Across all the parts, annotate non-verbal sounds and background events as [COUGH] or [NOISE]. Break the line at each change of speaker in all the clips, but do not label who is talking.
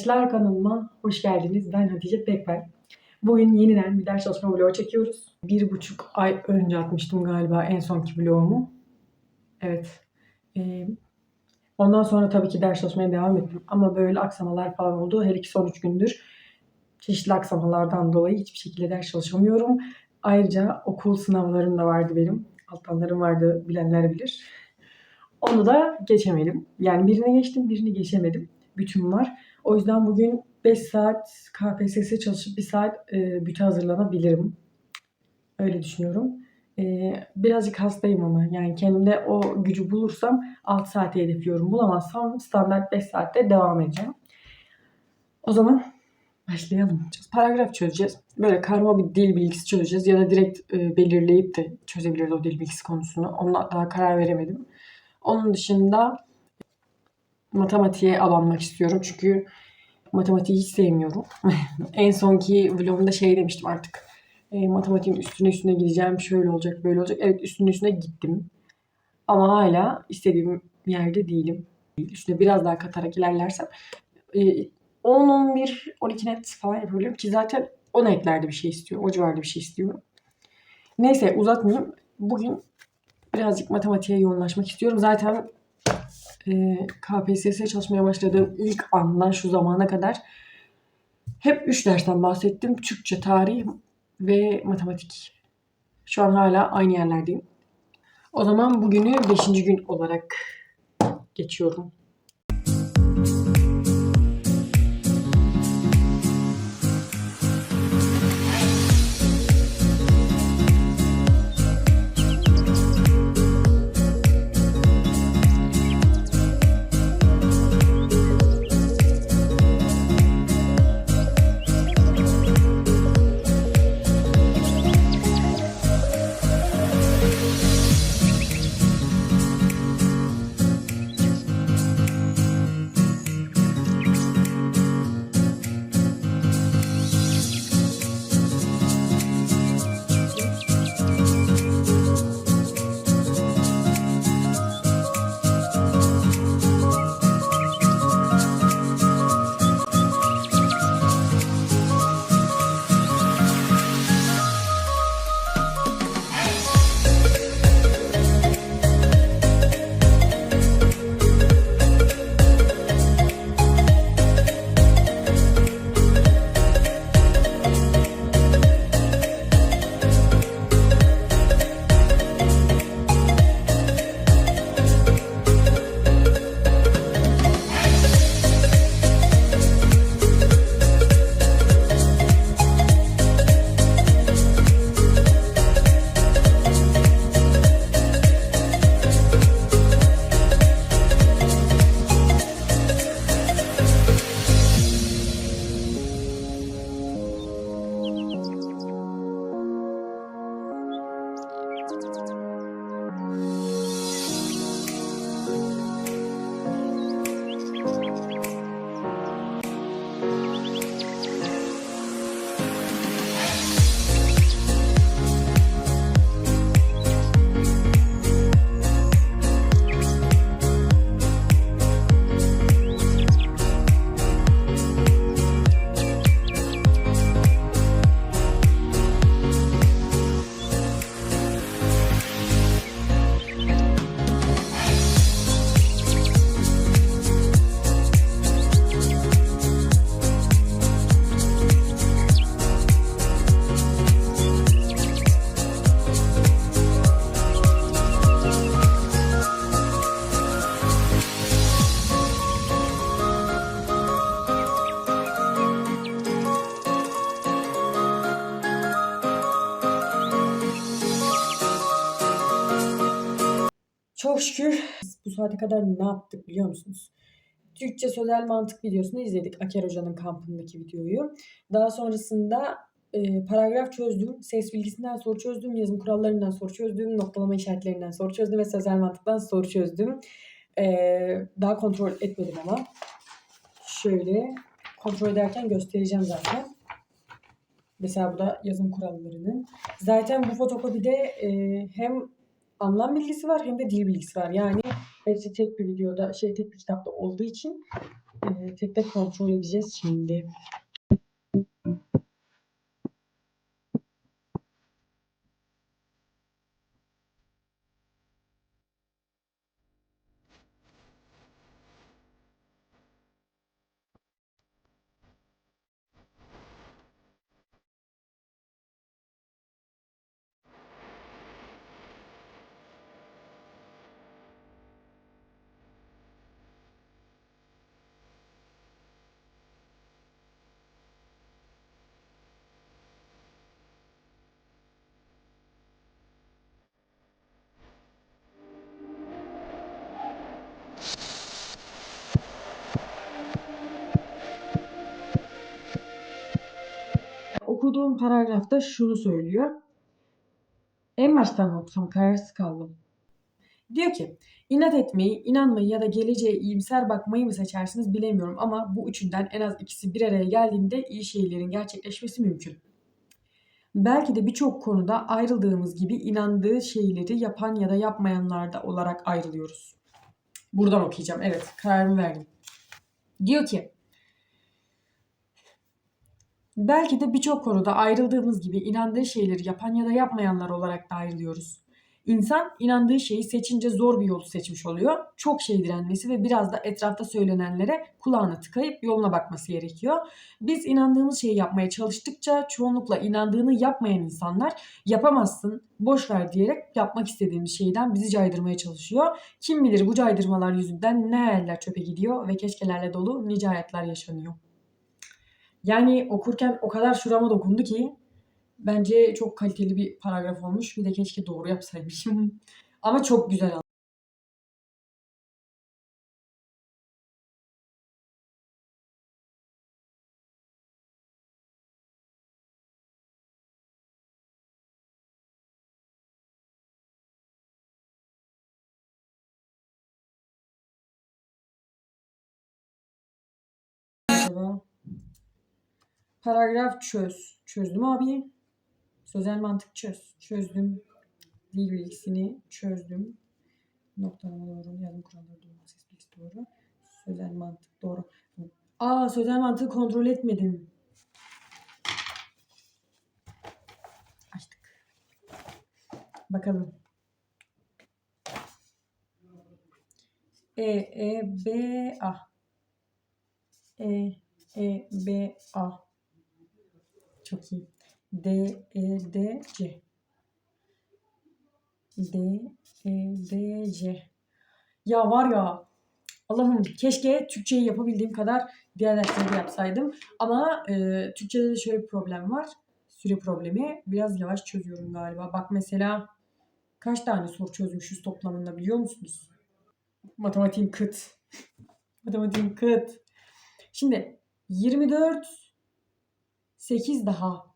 arkadaşlar kanalıma hoş geldiniz. Ben Hatice Pekber. Bugün yeniden bir ders çalışma vlogu çekiyoruz. Bir buçuk ay önce atmıştım galiba en sonki vlogumu. Evet. Ee, ondan sonra tabii ki ders çalışmaya devam ettim. Ama böyle aksamalar falan oldu. Her iki son üç gündür çeşitli aksamalardan dolayı hiçbir şekilde ders çalışamıyorum. Ayrıca okul sınavlarım da vardı benim. Alttanlarım vardı bilenler bilir. Onu da geçemedim. Yani birine geçtim birini geçemedim. Bütün var. O yüzden bugün 5 saat KPSS çalışıp 1 saat e, büte hazırlanabilirim. Öyle düşünüyorum. E, birazcık hastayım ama yani kendimde o gücü bulursam 6 saate hedefliyorum. Bulamazsam standart 5 saatte devam edeceğim. O zaman başlayalım. Paragraf çözeceğiz. Böyle karma bir dil bilgisi çözeceğiz ya da direkt e, belirleyip de çözebiliriz o dil bilgisi konusunu. Ona daha karar veremedim. Onun dışında matematiğe alanmak istiyorum. Çünkü matematiği hiç sevmiyorum. [LAUGHS] en sonki vlogumda şey demiştim artık. E, matematiğin üstüne üstüne gideceğim. Şöyle olacak, böyle olacak. Evet üstüne üstüne gittim. Ama hala istediğim yerde değilim. Üstüne biraz daha katarak ilerlersem e, 10, 11, 12 net falan yapabilirim. Ki zaten 10 netlerde bir şey istiyorum. O civarda bir şey istiyorum. Neyse uzatmayayım. Bugün birazcık matematiğe yoğunlaşmak istiyorum. Zaten e, KPSS çalışmaya başladığım ilk andan şu zamana kadar hep 3 dersten bahsettim. Türkçe, tarih ve matematik. Şu an hala aynı yerlerdeyim. O zaman bugünü 5. gün olarak geçiyorum. Şükür bu saate kadar ne yaptık biliyor musunuz? Türkçe sözel mantık videosunu izledik. Aker Hoca'nın kampındaki videoyu. Daha sonrasında e, paragraf çözdüm. Ses bilgisinden soru çözdüm. Yazım kurallarından soru çözdüm. Noktalama işaretlerinden soru çözdüm. Ve sözel mantıktan soru çözdüm. E, daha kontrol etmedim ama. Şöyle kontrol ederken göstereceğim zaten. Mesela bu da yazım kurallarının. Zaten bu fotokopide e, hem anlam bilgisi var hem de dil bilgisi var. Yani hepsi tek bir videoda, şey tek bir kitapta olduğu için Ee, tek tek kontrol edeceğiz şimdi. Okuduğum paragrafta şunu söylüyor. En baştan okusam kararsız kaldım. Diyor ki, inat etmeyi, inanmayı ya da geleceğe iyimser bakmayı mı seçersiniz bilemiyorum ama bu üçünden en az ikisi bir araya geldiğinde iyi şeylerin gerçekleşmesi mümkün. Belki de birçok konuda ayrıldığımız gibi inandığı şeyleri yapan ya da yapmayanlarda olarak ayrılıyoruz. Buradan okuyacağım. Evet, kararımı verdim. Diyor ki, Belki de birçok konuda ayrıldığımız gibi inandığı şeyleri yapan ya da yapmayanlar olarak da ayrılıyoruz. İnsan inandığı şeyi seçince zor bir yolu seçmiş oluyor. Çok şey direnmesi ve biraz da etrafta söylenenlere kulağını tıkayıp yoluna bakması gerekiyor. Biz inandığımız şeyi yapmaya çalıştıkça çoğunlukla inandığını yapmayan insanlar yapamazsın, boş ver diyerek yapmak istediğimiz şeyden bizi caydırmaya çalışıyor. Kim bilir bu caydırmalar yüzünden ne hayaller çöpe gidiyor ve keşkelerle dolu nice hayatlar yaşanıyor. Yani okurken o kadar şurama dokundu ki bence çok kaliteli bir paragraf olmuş. Bir de keşke doğru yapsaymışım. [LAUGHS] Ama çok güzel Acaba Paragraf çöz. Çözdüm abi. Sözel mantık çöz. Çözdüm. Dil bilgisini çözdüm. Noktalama doğru. Yazım kuralları doğru. Ses bilgisi doğru. Sözel mantık doğru. Aa sözel mantığı kontrol etmedim. Açtık. Bakalım. E, E, B, A. E, E, B, A. Çok iyi. D, E, D, C. D, E, D, C. Ya var ya Allah'ım keşke Türkçeyi yapabildiğim kadar diğer dersleri de yapsaydım. Ama e, Türkçede de şöyle bir problem var. Süre problemi. Biraz yavaş çözüyorum galiba. Bak mesela kaç tane soru çözmüşüz toplamında biliyor musunuz? Matematiğim kıt. [LAUGHS] Matematiğim kıt. Şimdi 24 8 daha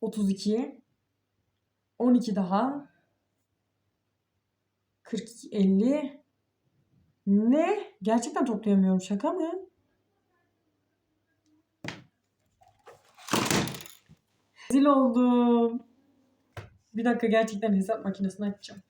32 12 daha 42 50 ne? Gerçekten toplayamıyorum. Şaka mı? Rezil oldum. Bir dakika gerçekten hesap makinesini açacağım.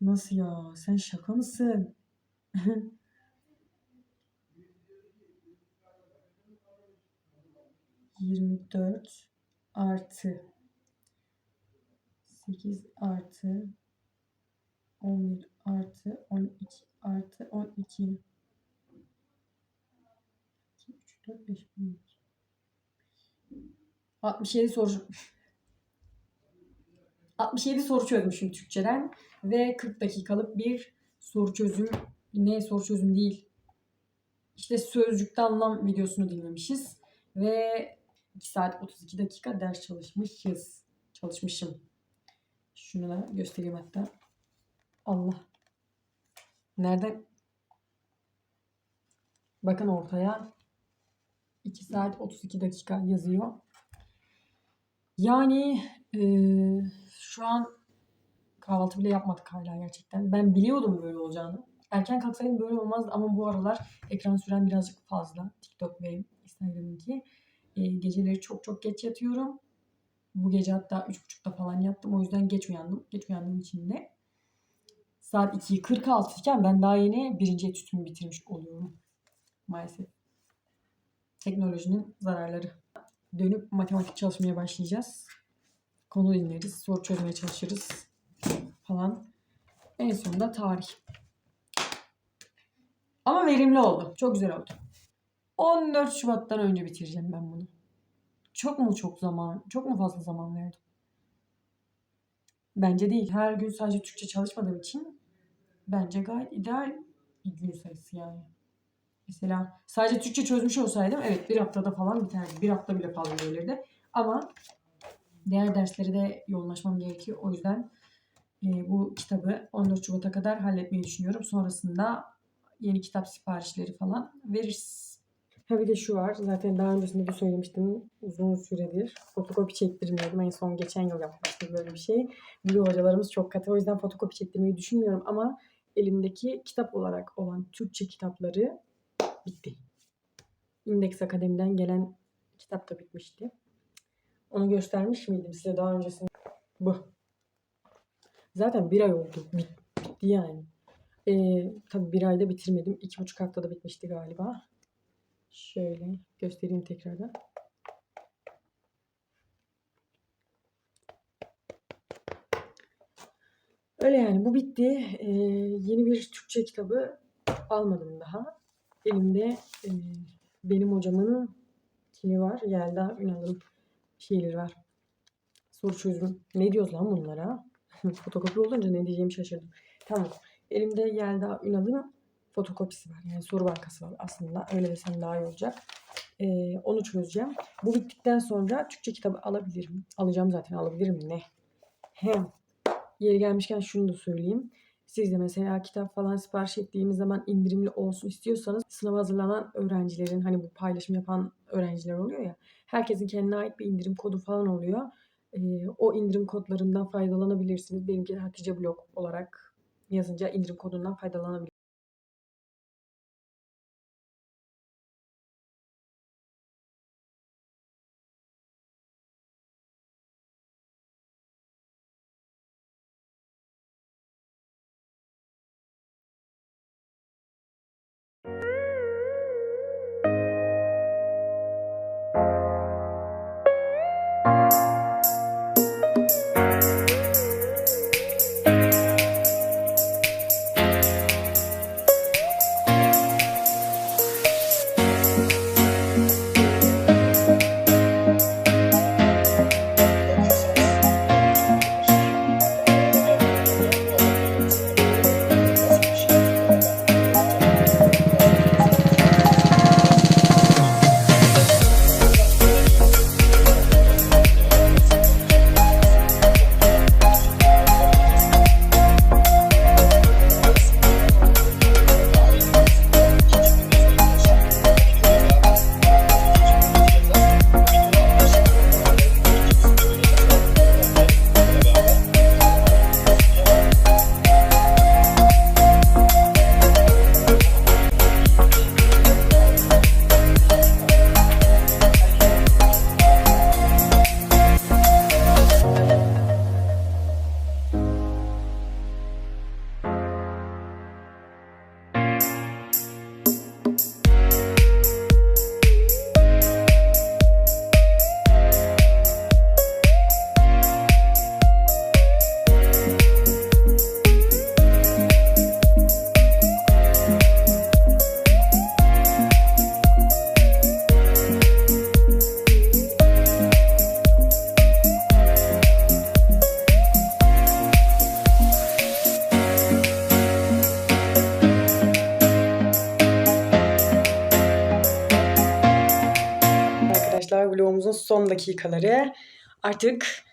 Nasıl ya? Sen şaka mısın? [LAUGHS] 24 artı 8 artı 11 artı 12 artı 12 2, 3, 4, 5, 12 67 soru. [LAUGHS] 67 soru çözmüşüm Türkçeden ve 40 dakikalık bir soru çözüm ne soru çözüm değil. İşte sözcükte anlam videosunu dinlemişiz ve 2 saat 32 dakika ders çalışmışız. Çalışmışım. Şunu da göstereyim hatta. Allah. Nerede? Bakın ortaya 2 saat 32 dakika yazıyor. Yani e, şu an kahvaltı bile yapmadık hala gerçekten. Ben biliyordum böyle olacağını. Erken kalksaydım böyle olmazdı ama bu aralar ekran süren birazcık fazla. TikTok ve Instagram'ınki. E, geceleri çok çok geç yatıyorum. Bu gece hatta 3.30'da falan yattım. O yüzden geç uyandım. Geç uyandığım için de saat 2'yi 46 iken ben daha yeni birinci etütümü bitirmiş oluyorum. Maalesef. Teknolojinin zararları. Dönüp matematik çalışmaya başlayacağız. Konu dinleriz, soru çözmeye çalışırız falan. En sonunda tarih. Ama verimli oldu. Çok güzel oldu. 14 Şubat'tan önce bitireceğim ben bunu. Çok mu çok zaman, çok mu fazla zaman verdim? Bence değil. Her gün sadece Türkçe çalışmadığım için bence gayet ideal bir gün sayısı yani. Mesela sadece Türkçe çözmüş olsaydım evet bir haftada falan biterdi. Bir hafta bile fazla gelirdi. Ama diğer derslere de yoğunlaşmam gerekiyor. O yüzden e, bu kitabı 14 Şubat'a kadar halletmeyi düşünüyorum. Sonrasında yeni kitap siparişleri falan veririz. Ha bir de şu var. Zaten daha öncesinde de söylemiştim. Uzun süredir fotokopi çektirmiyordum. En son geçen yıl yapmıştım böyle bir şey. Blue hocalarımız çok katı. O yüzden fotokopi çektirmeyi düşünmüyorum ama elimdeki kitap olarak olan Türkçe kitapları bitti. Index Akademi'den gelen kitap da bitmişti. Onu göstermiş miydim size daha öncesinde? Bu. Zaten bir ay oldu. Bit- bitti yani. Ee, tabii bir ayda bitirmedim. İki buçuk haftada bitmişti galiba. Şöyle göstereyim tekrardan. Öyle yani bu bitti. Ee, yeni bir Türkçe kitabı almadım daha. Elimde e, benim hocamın kimi var? Yelda Ünal'ın şeyleri var. Soru çözüm. Ne diyoruz lan bunlara? [LAUGHS] Fotokopi olunca ne diyeceğimi şaşırdım. Tamam. Elimde Yelda Ünal'ın fotokopisi var. Yani soru bankası var aslında. Öyle desem daha iyi olacak. Ee, onu çözeceğim. Bu bittikten sonra Türkçe kitabı alabilirim. Alacağım zaten alabilirim. Ne? Hem. Yeri gelmişken şunu da söyleyeyim. Siz de mesela kitap falan sipariş ettiğimiz zaman indirimli olsun istiyorsanız sınava hazırlanan öğrencilerin hani bu paylaşım yapan öğrenciler oluyor ya herkesin kendine ait bir indirim kodu falan oluyor. Ee, o indirim kodlarından faydalanabilirsiniz. Benimki Hatice Blog olarak yazınca indirim kodundan faydalanabilirsiniz. Dakikaları. Artık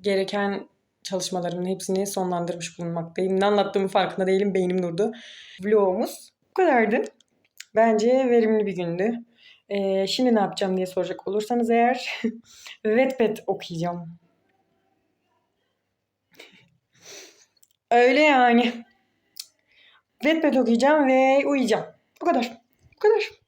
gereken çalışmalarımın hepsini sonlandırmış bulunmaktayım. Ne anlattığımı farkında değilim. Beynim durdu. Vlogumuz bu kadardı. Bence verimli bir gündü. Ee, şimdi ne yapacağım diye soracak olursanız eğer [LAUGHS] Wattpad okuyacağım. Öyle yani. Wattpad okuyacağım ve uyuyacağım. Bu kadar. Bu kadar.